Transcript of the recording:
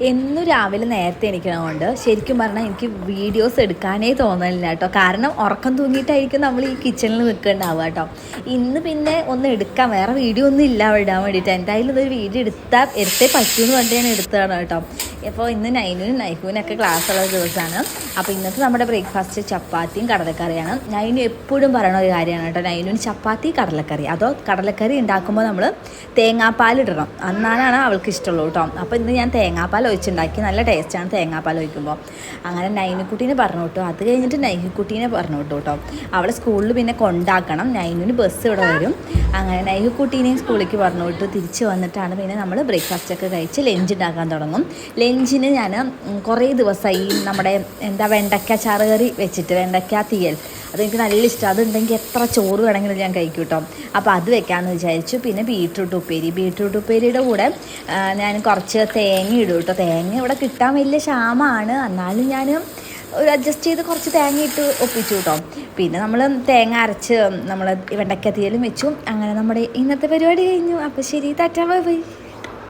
എന്നും രാവിലെ നേരത്തെ എണീക്കണമുണ്ട് ശരിക്കും പറഞ്ഞാൽ എനിക്ക് വീഡിയോസ് എടുക്കാനേ തോന്നലില്ല കേട്ടോ. കാരണം ഉറക്കം തൂങ്ങിയിട്ടായിരിക്കും നമ്മൾ ഈ കിച്ചണിൽ നിൽക്കുന്നുണ്ടാവുക കേട്ടോ. ഇന്ന് പിന്നെ ഒന്ന് എടുക്കാം. വേറെ വീഡിയോ ഒന്നും ഇല്ല. ഇടാൻ വേണ്ടിയിട്ട്. എന്തായാലും ഇതൊരു വീഡിയോ എടുത്താൽ എടുത്തേ പറ്റൂ എന്ന് പറഞ്ഞിട്ട് ഞാൻ എടുത്തതാണ് കേട്ടോ. അപ്പോൾ ഇന്ന് നൈനുനും നൈഫുവിനൊക്കെ ക്ലാസ് ഉള്ള ദിവസമാണ്. അപ്പോൾ ഇന്നത്തെ നമ്മുടെ ബ്രേക്ക്ഫാസ്റ്റ് ചപ്പാത്തിയും കടലക്കറിയാണ്. നൈനു എപ്പോഴും പറയണ ഒരു കാര്യമാണ് കേട്ടോ. നൈനുവിന് ചപ്പാത്തി കടലക്കറി. അതോ കടലക്കറി ഉണ്ടാക്കുമ്പോൾ നമ്മൾ തേങ്ങാപ്പാൽ ഇടണം. എന്നാലാണ് അവൾക്ക് ഇഷ്ടമുള്ളൂ കേട്ടോ. അപ്പോൾ ഇന്ന് ഞാൻ തേങ്ങാപ്പാൽ ഒഴിച്ചുണ്ടാക്കി. നല്ല ടേസ്റ്റാണ് തേങ്ങാപ്പാൽ ഒഴിക്കുമ്പോൾ. അങ്ങനെ നൈനുക്കുട്ടീനെ പറഞ്ഞു കേട്ടോ അത് കഴിഞ്ഞിട്ട് നൈഹുക്കുട്ടീനെ പറഞ്ഞു കേട്ടോ കേട്ടോ. അവളെ സ്കൂളിൽ പിന്നെ കൊണ്ടാക്കണം. നൈനുവിന് ബസ് ഇവിടെ വരും. അങ്ങനെ നൈഹുക്കുട്ടീനെയും സ്കൂളിലേക്ക് പറഞ്ഞു വിട്ടു തിരിച്ച് വന്നിട്ടാണ് പിന്നെ നമ്മൾ ബ്രേക്ക്ഫാസ്റ്റ് ഒക്കെ കഴിച്ച് ലഞ്ച് ഉണ്ടാക്കാൻ തുടങ്ങും. ലഞ്ചിന് ഞാൻ കുറേ ദിവസമായി നമ്മുടെ എന്താ വെണ്ടയ്ക്ക ചാറ് കറി വെച്ചിട്ട് വെണ്ടയ്ക്ക തീയൽ. അതെനിക്ക് നല്ല ഇഷ്ടം. അതുണ്ടെങ്കിൽ എത്ര ചോറ് വേണമെങ്കിലും ഞാൻ കഴിക്കും കേട്ടോ. അപ്പോൾ അത് വെക്കാമെന്ന് വിചാരിച്ചു. പിന്നെ ബീട്രൂട്ട് ഉപ്പേരി. ബീട്രൂട്ട് ഉപ്പേരിയുടെ കൂടെ ഞാൻ കുറച്ച് തേങ്ങ ഇടും കേട്ടോ. തേങ്ങ ഇവിടെ കിട്ടാൻ വലിയ ക്ഷാമമാണ്. എന്നാലും ഞാൻ ഒരു അഡ്ജസ്റ്റ് ചെയ്ത് കുറച്ച് തേങ്ങ ഇട്ട് ഒപ്പിച്ചു കേട്ടോ. പിന്നെ നമ്മൾ തേങ്ങ അരച്ച് നമ്മൾ വെണ്ടക്കത്തിയിലും തീയലും വെച്ചു. അങ്ങനെ നമ്മുടെ ഇന്നത്തെ പരിപാടി കഴിഞ്ഞു. അപ്പോൾ ശരി തറ്റാ ബൈ.